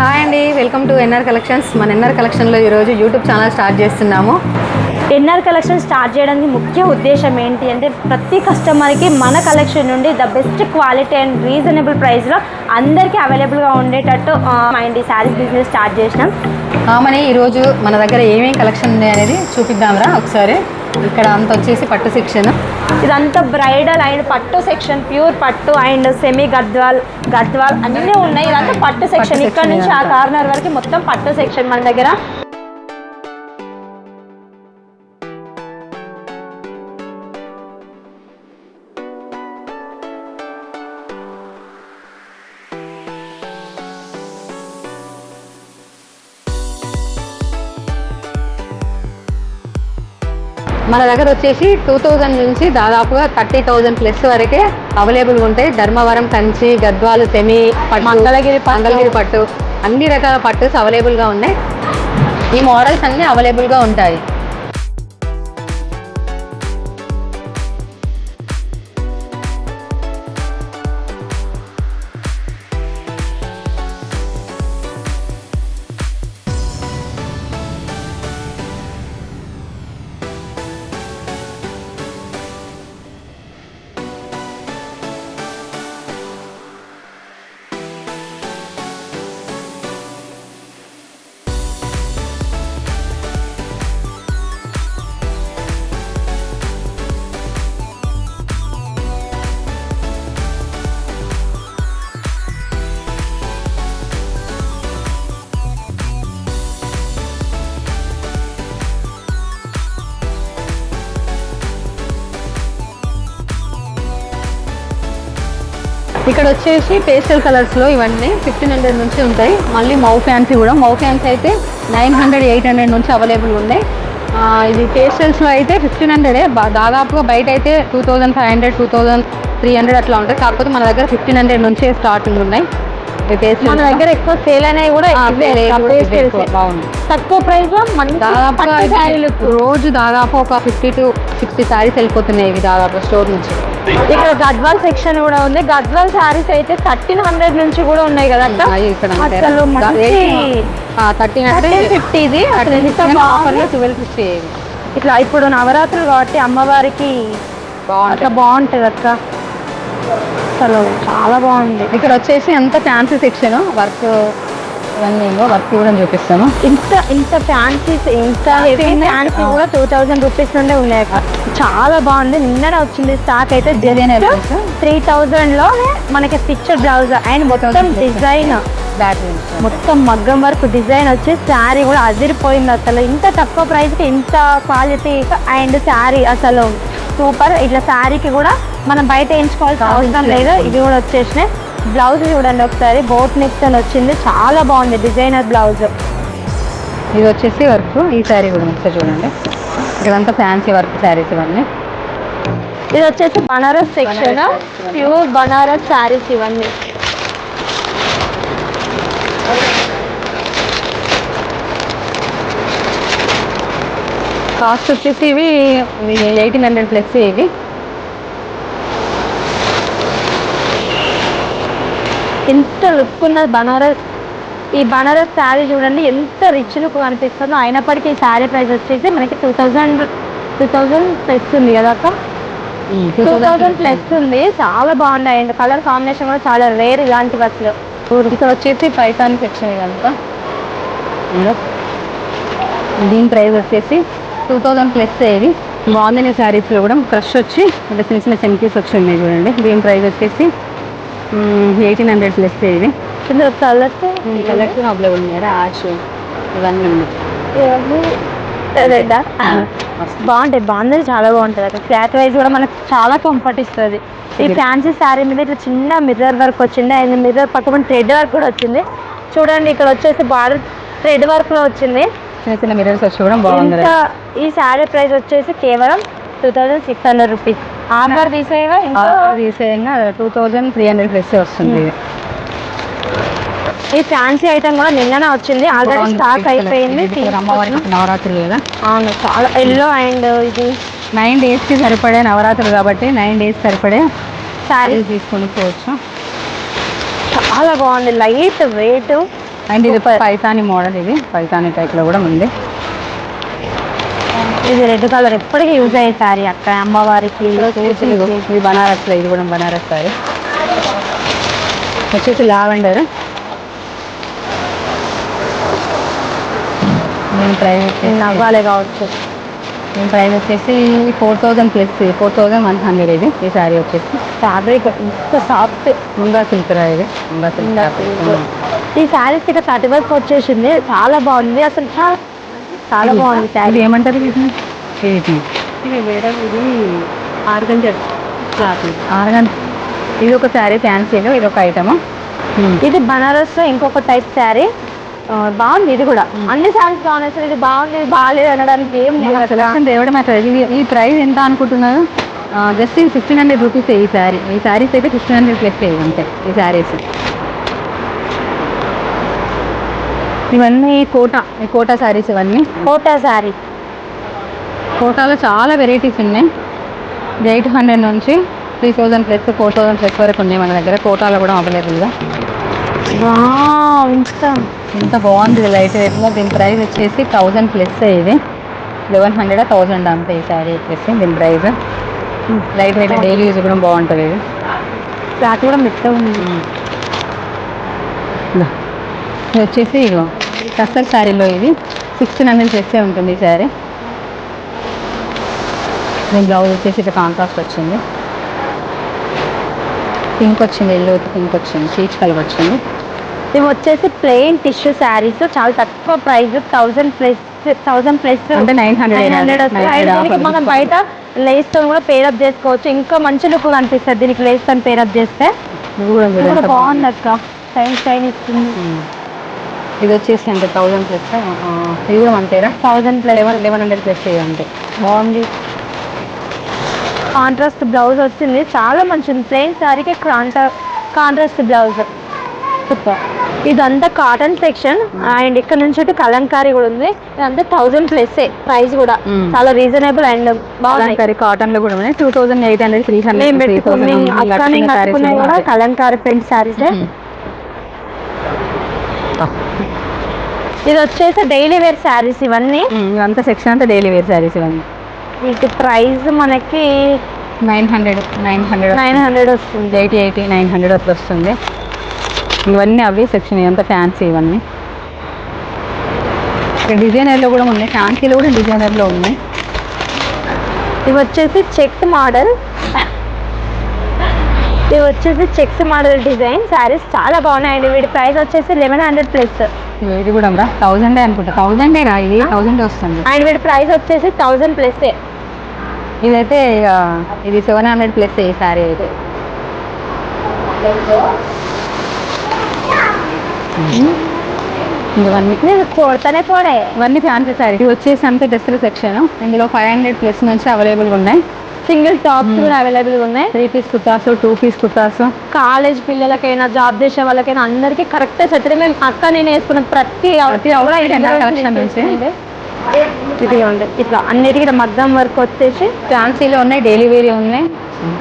Hi అండి welcome to NR collections. మన NR కలెక్షన్లో ఈరోజు యూట్యూబ్ ఛానల్ స్టార్ట్ చేస్తున్నాము. ఎన్ఆర్ కలెక్షన్ స్టార్ట్ చేయడానికి ముఖ్య ఉద్దేశం ఏంటి అంటే ప్రతి కస్టమర్కి మన కలెక్షన్ నుండి the best quality and reasonable ప్రైస్లో అందరికీ అవైలబుల్గా ఉండేటట్టు మైండ్ ఈ శారీస్ బిజినెస్ స్టార్ట్ చేసినాం. కామని ఈరోజు మన దగ్గర ఏమేమి కలెక్షన్ ఉన్నాయి అనేది చూపిద్దాంరా ఒకసారి. ఇక్కడ అంత వచ్చేసి పట్టు సెక్షన్ ఇదంతా బ్రైడల్ అండ్ పట్టు సెక్షన్ ప్యూర్ పట్టు అండ్ సెమీ గద్వాల్ గద్వాల్ అన్నీ ఉన్నాయి. ఇదంతా పట్టు సెక్షన్ ఇక్కడ నుంచి ఆ. కార్నర్ వరకు మొత్తం పట్టు సెక్షన్ మన దగ్గర. మన దగ్గర వచ్చేసి టూ థౌజండ్ నుంచి దాదాపుగా థర్టీ థౌజండ్ ప్లస్ వరకే అవైలబుల్గా ఉంటాయి. ధర్మవరం కంచి గద్వాలు సెమి మంగళగిరి. మంగళగిరి పట్టు. అన్ని రకాల పట్టుస్ అవైలబుల్గా ఉన్నాయి. ఈ మోడల్స్ అన్నీ అవైలబుల్గా ఉంటాయి. ఇక్కడ వచ్చేసి పేస్టల్ కలర్స్లో ఇవన్నీ ఫిఫ్టీన్ హండ్రెడ్ నుంచి ఉంటాయి. మళ్ళీ మౌ ఫ్యాన్సీ కూడా. మౌ ఫ్యాన్స్ అయితే నైన్ హండ్రెడ్ ఎయిట్ హండ్రెడ్ నుంచి అవైలబుల్ ఉన్నాయి ఇది పేస్టల్స్లో అయితే ఫిఫ్టీన్ హండ్రెడే దాదాపుగా బయట అయితే two thousand five hundred two thousand three hundred అట్లా ఉంటాయి. కాకపోతే మన దగ్గర ఫిఫ్టీన్ హండ్రెడ్ నుంచే స్టార్టింగ్ ఉన్నాయి. మన దగ్గర ఎక్కువ సేల్ అనేవి కూడా తక్కువ ప్రైస్లో శారీలు రోజు దాదాపు ఒక ఫిఫ్టీ టు సిక్స్టీ శారీస్ వెళ్ళిపోతున్నాయి ఇవి దాదాపు స్టోర్ నుంచి. ఇక్కడ గద్వాల్ సెక్షన్ కూడా ఉంది. గద్వాల్ శారీస్ అయితే థర్టీన్ హండ్రెడ్ నుంచి కూడా ఉన్నాయి కదా ఇక్కడ థర్టీన్ అసలు ఎంత బాగుంది. ట్వెల్వ్ ఫిఫ్టీ ఇట్లా ఇప్పుడు నవరాత్రులు కాబట్టి అమ్మవారికి అట్లా బాగుంటది అక్క. అసలు చాలా బాగుంది. ఇక్కడ వచ్చేసి అంత ఫ్యాన్సీ సెక్షన్ వర్క్ ఇవన్నీ వర్క్ కూడా చూపిస్తాను ఇంత ఇంత ఫ్యాన్సీస్ ఇంత ఫ్యాన్సీ కూడా టూ థౌజండ్ రూపీస్ నుండే ఉన్నాయి. చాలా బాగుంది. నిన్ననే వచ్చింది స్టాక్ అయితే? త్రీ థౌజండ్లో మనకి స్టిచర్ బ్లౌజ్ అండ్ మొత్తం 3000 డిజైన్ మొత్తం మగ్గం వర్క్ డిజైన్ వచ్చి శారీ కూడా అదిరిపోయింది అసలు. ఇంత తక్కువ ప్రైస్కి ఇంత క్వాలిటీ అండ్ శారీ అసలు సూపర్. ఇట్లా శారీకి కూడా మనం బయట వేయించుకోవాల్సిన అవసరం లేదు. ఇవి కూడా వచ్చేసినాయి. బ్లౌజ్ చూడండి ఒకసారి. బోట్ నెక్స్ అని వచ్చింది. చాలా బాగుంది డిజైనర్ బ్లౌజ్ ఇది వచ్చేసి వర్క్. ఈ శారీ కూడా ఒకసారి చూడండి. ఇక్కడంతా ఫ్యాన్సీ వర్క్ శారీస్ ఇవన్నీ. ఇది వచ్చేసి బనారస్ సెక్షన్ ప్యూర్ బనారస్ శారీస్ ఇవన్నీ. కాస్ట్ వచ్చేసి ఇవి ఎయిటీన్ హండ్రెడ్ ప్లస్ ఇవి. ఎంత లుక్ ఉన్నది బనారస్ ఈ బనారస్ శారీ చూడండి ఎంత రిచ్ లుక్ కనిపిస్తుందో అయినప్పటికీ ఈ శారీ ప్రైస్ వచ్చేసి మనకి two thousand two thousand plus ఉంది కదా అక్క? టూ థౌజండ్ ప్లస్ ఉంది. చాలా బాగున్నాయి. అండ్ కలర్ కాంబినేషన్ కూడా చాలా రేర్ ఇలాంటి బస్సులు ఇక్కడ వచ్చేసి పైతాన్ సెక్షన్ ఇదంతా ఇందులో దీని ప్రైస్ వచ్చేసి టూ థౌజండ్ ప్లస్ ఇది బాగుంది శారీస్లో కూడా. క్రష్ వచ్చి అంటే చిన్న చిన్న చెంకీస్ వచ్చి ఉన్నాయి చూడండి. దీని ప్రైస్ వచ్చేసి ఎయిటీన్ హండ్రెడ్ ప్లస్ ఇది కింద కలర్స్ కలర్స్ అవైలబుల్ ఉన్నాయి యాష్ ఇవన్నీ ఉన్నాయి. రెడ్ బాగుంటాయి బాగుంది చాలా బాగుంటుంది అక్కడ క్లాత్ వైజ్ కూడా మనకు చాలా కంఫర్ట్ ఇస్తుంది. ఈ ఫ్యాన్సీ శారీ మీద ఇట్లా చిన్న మిర్రర్ వర్క్ వచ్చింది. అండ్ మిర్రర్ పక్కన థ్రెడ్ వర్క్ కూడా వచ్చింది. చూడండి ఇక్కడ వచ్చేసి బార్డర్ థ్రెడ్ వర్క్లో వచ్చింది. చిన్న చిన్న మిరర్స్ వచ్చి కూడా బాగుంది ఈ శారీ ప్రైస్ వచ్చేసి కేవలం two thousand six hundred rupees. Offer తీసేవా ఇంకా? రీసేయంగా two thousand three hundred plus వస్తుంది. ఈ ఫ్యాన్సీ ఐటమ్ కూడా నిన్ననే వచ్చింది. ఆల్రెడీ. స్టాక్ అయిపోయింది. అమ్మవారికి నవరాత్రులు కదా? అవును. చాలా ఎల్లో అండ్ ఇది నైన్ డేస్కి సరిపడే నవరాత్రులు కాబట్టి నైన్ డేస్ సరిపడే శారీ. శారీస్ తీసుకొని పోవచ్చు. చాలా బాగుంది. Light weight. అండ్ ఇది పైతాని మోడల్ ఇది. పైతాని టైప్లో కూడా ఉంది. ఇది రెడ్ కలర్. ఎప్పటికీ యూజ్ అయ్యే శారీ అక్క. అమ్మవారికి ఇది బనారస్లో ఇది కూడా బనారస్ సారీ వచ్చేసి లావెండర్. దీని ప్రైస్ నవ్వాలే కావచ్చు. దీని ప్రైస్ వచ్చేసి four thousand plus four thousand one hundred ఇది. ఈ శారీ వచ్చేసి. ఫ్యాబ్రిక్ ఇంత సాఫ్ట్ ముంగా సిల్క్ రా ఇది. ముంగా సిల్క్. ఈ శారీస్ ఇక థర్టీ వర్క్ వచ్చేసింది చాలా బాగుంది. అసలు చాలా చాలా బాగుంది ఇది శారీ ఏమంటారు ఇది ఇది ఇది మేడం ఇది ఆర్గన్ క్లాత్. ఆరగంట ఇది ఒక శారీ ఫ్యాన్సీలో ఇది ఒక ఐటమ్ ఇది బనారస్ ఇంకొక టైప్ శారీ బాగుంది ఇది కూడా. అన్ని శారీస్ బాగున్నాయి. అసలు ఇది బాగుంది ఇది బాగాలేదు అనడానికి ఏం లేదు తేవడం మ్యాటర్ ఇది ఈ ప్రైస్ ఎంత అనుకుంటున్నారు? జస్ట్ ఇది ఫిఫ్టీన్ హండ్రెడ్ రూపీస్ ఈ శారీ ఈ శారీస్ అయితే ఫిఫ్టీన్ హండ్రెడ్ ప్లస్ అంతే ఈ శారీస్ ఇవన్నీ కోట ఈ కోటా శారీస్ ఇవన్నీ. కోటా శారీ. కోటాలో చాలా వెరైటీస్ ఉన్నాయి. ఎయిట్ హండ్రెడ్ నుంచి three thousand plus four thousand plus వరకు ఉన్నాయి మన దగ్గర. కోటాలో కూడా అవైలబుల్గా. ఇంత. ఇంత బాగుంది లైట్ వెయిట్లో దీని ప్రైస్ వచ్చేసి థౌజండ్ ప్లస్ ఇది. లెవెన్ హండ్రెడ్ థౌజండ్ అంతే ఈ శారీ వచ్చేసి దీని price. Light weight daily use కూడా బాగుంటుంది ఇది. క్లాత్ కూడా మెత్తగా ఉంది. ఇది వచ్చేసి ఇగో శారీలో ఇది. సిక్స్టీన్ హండ్రెడ్ చేస్తే ఉంటుంది ఈ శారీ దీని బ్లౌజ్ వచ్చేసి ఇట్లా కాంట్రాస్ట్ వచ్చింది. పింక్ వచ్చింది ఎల్లో పింక్ వచ్చింది పీచ్ కలర్ వచ్చింది. ఇవి వచ్చేసి ప్లెయిన్ టిష్యూ శారీస్ చాలా తక్కువ price thousand plus thousand plus అంటే 900 నైన్ హండ్రెడ్ వస్తాయి 900 అండ్ దీనికి offer. మనం బయట లేస్తో కూడా పేరప్ చేసుకోవచ్చు. ఇంకా మంచి లుక్ కనిపిస్తుంది దీనికి లేస్తో పేరప్ చేస్తే. బాగుంది అక్క. షైన్ షైన్ ఇస్తుంది. ఉమ్. ఇది వచ్చేసి అంటే థౌజండ్ ప్లస్ ఇది కూడా అంతేరా thousand plus eleven eleven hundred plus ఇది అంతే. బాగుంది. కాంట్రాస్ట్ బ్లౌజ్ వచ్చింది. చాలా మంచిది. ప్లెయిన్ శారీకి కాంట్రా కాంట్రాస్ట్ బ్లౌజ్ సూపర్ ఇదంతా కాటన్ సెక్షన్ అండ్ ఇక్కడ నుంచి కలంకారీ కూడా ఉంది. ఇదంతా థౌజండ్ ప్లస్ ప్రైస్ కూడా. Mm. చాలా రీజనబుల్ అండ్ బాగుంది కాటన్లో కూడా ఉన్నాయి. Two thousand eight hundred three hundred kalamkari print saris. ఇది వచ్చేసి డైలీ వేర్ శారీస్ ఇవన్నీ. ఇవంతా సెక్షన్ అంతా డైలీ వేర్ శారీస్ ఇవన్నీ. వీటి ప్రైస్ మనకి nine hundred nine hundred nine hundred వస్తుంది. ఎయిటీ ఎయిటీ నైన్ హండ్రెడ్ అట్లా వస్తుంది. ఇవన్నీ అవి సెక్షన్ ఇదంతా ఫ్యాన్సీ ఇవన్నీ. డిజైనర్లో కూడా ఉన్నాయి. ఫ్యాన్సీలో కూడా డిజైనర్లో ఉన్నాయి. ఇవి వచ్చేసి చెక్ మోడల్ ఇవి వచ్చేసి చెక్స్ మోడల్ డిజైన్. శారీస్ చాలా బాగున్నాయండి. వీటి ప్రైస్ వచ్చేసి లెవెన్ హండ్రెడ్ ప్లస్. ఇది కూడా రా థౌజండే అనుకుంటా. థౌజండే రా ఇది? థౌజండ్ వస్తుంది. అండ్ వీటి ప్రైస్ వచ్చేసి థౌజండ్ ప్లస్. ఇదైతే ఇది సెవెన్ హండ్రెడ్ ప్లస్ ఈ సారీ అయితే. కొడతానే పోడే. ఇవన్నీ ఫ్యాన్సీ సారీ ఇది వచ్చేసి అంతే డ్రెస్సుల సెక్షన్ ఇందులో ఫైవ్ హండ్రెడ్ ప్లస్ నుంచి అవైలబుల్గా ఉన్నాయి. సింగిల్ టాప్స్ కూడా అవైలబుల్ ఉన్నాయి. Three piece kurtas two piece kurtas. College పిల్లలకైనా జాబ్ చేసే వాళ్ళకైనా అందరికీ కరెక్ట్ సెట్ మేము అక్క నేను వేసుకున్న ప్రతి. ఇది ఇట్లా అన్నిటికీ ఇట్లా మగ్గం వర్క్ వచ్చేసి ఫ్యాన్సీలో ఉన్నాయి డైలీ వేర్ ఉన్నాయి.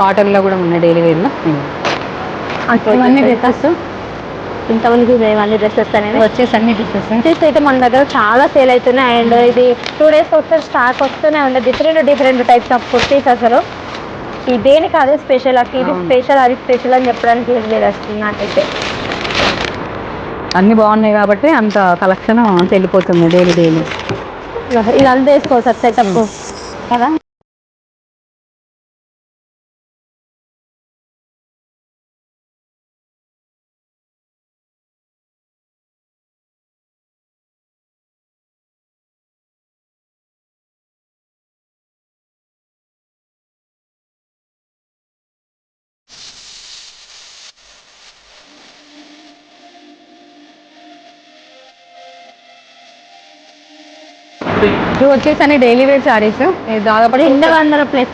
కాటన్లో కూడా ఉన్నాయి డైలీ వేర్లో ఇవన్నీ డ్రెస్సెస్ ఇంతమందికి ఇవన్నీ డ్రెస్సెస్ అనేది వచ్చేసి అన్ని డ్రెస్సెస్. అయితే మన దగ్గర చాలా సేల్ అవుతున్నాయి. అండ్ ఇది టూ డేస్ ఒకసారి స్టాక్ వస్తూనే ఉంది different different types of kurtis అసలు. ఈ దేనికి అదే స్పెషల్ అక్క ఇది. స్పెషల్ అది స్పెషల్ అని చెప్పడానికి ఏం లేదు అసలు నాకైతే. అన్ని బాగున్నాయి కాబట్టి అంత కలెక్షన్ అంత వెళ్ళిపోతుంది డైలీ డైలీ ఇది అంతా వేసుకోవచ్చు సెటప్ కదా? ఇవి వచ్చేసి అన్ని డైలీ వేర్ సారీస్ దాదాపు రెండు వందల plus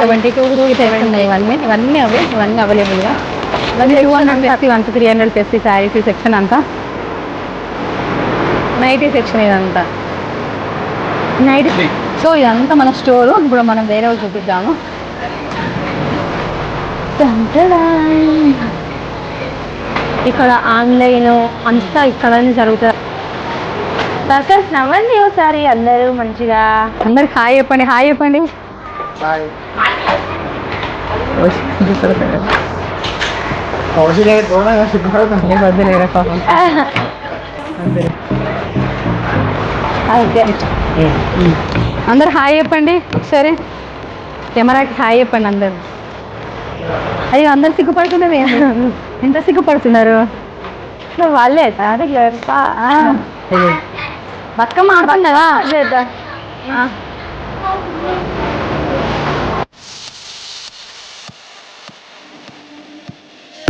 seventy two two seven ఉన్నాయి ఇవన్నీ ఇవన్నీ అవే ఇవన్నీ అవైలబుల్గా two hundred plus one three hundred plus ఈ శారీస్ ఈ సెక్షన్ అంతా. నైటీ సెక్షన్ ఇదంతా. నైట్ సో ఇదంతా మన స్టోరు ఇప్పుడు మనం వేరే వాళ్ళు చూపిద్దాము. ఇక్కడ ఆన్లైన్ అంతా ఇక్కడనే జరుగుతుంది. వర్కర్స్ నవ్వండి ఒకసారి అందరూ మంచిగా. అందరికి హాయ్ చెప్పండి హాయ్ చెప్పండి. అందరు హాయ్ చెప్పండి ఒకసారి కెమెరాకి హాయ్ చెప్పండి అందరు. అయ్యో అందరు సిగ్గుపడుతున్నారు ఏంటి? ఎంత సిగ్గుపడుతున్నారు? వాళ్ళే అదే. బతుకమ్మ ఆడుతాం కదా చేద్దాం.